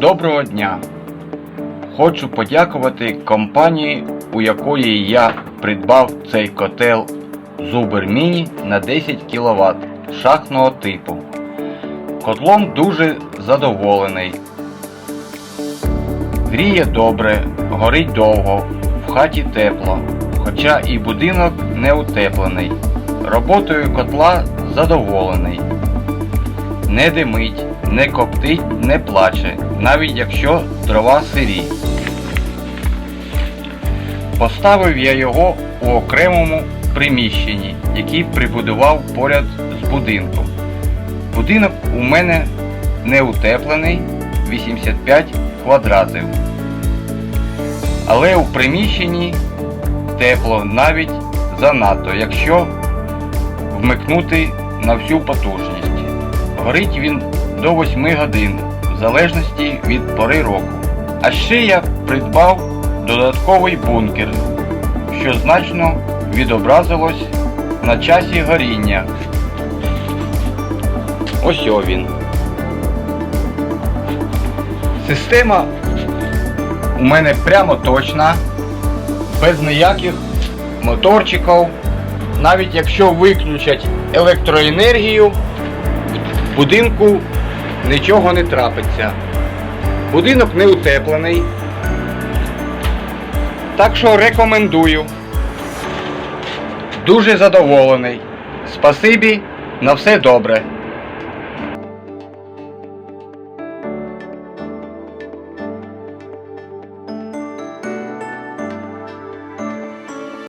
Доброго дня! Хочу подякувати компанії, у якої я придбав цей котел Zuber Mini на 10 кВт шахтного типу. Котлом дуже задоволений. Гріє добре, горить довго, в хаті тепло, хоча і будинок не утеплений. Роботою котла задоволений. Не димить, не коптить, не плаче, навіть якщо дрова сирі. Поставив я його у окремому приміщенні, який прибудував поряд з будинком. Будинок у мене не утеплений 85 квадратів. Але у приміщенні тепло навіть занадто, якщо вмикнути на всю потужність. Горить він до 8 годин, в залежності від пори року. А ще я придбав додатковий бункер, що значно відобразилось на часі горіння. Ось о він. Система у мене прямо точна, без ніяких моторчиків. Навіть якщо виключать електроенергію, в будинку нічого не трапиться. Будинок не утеплений. Так що рекомендую. Дуже задоволений. Спасибі, на все добре.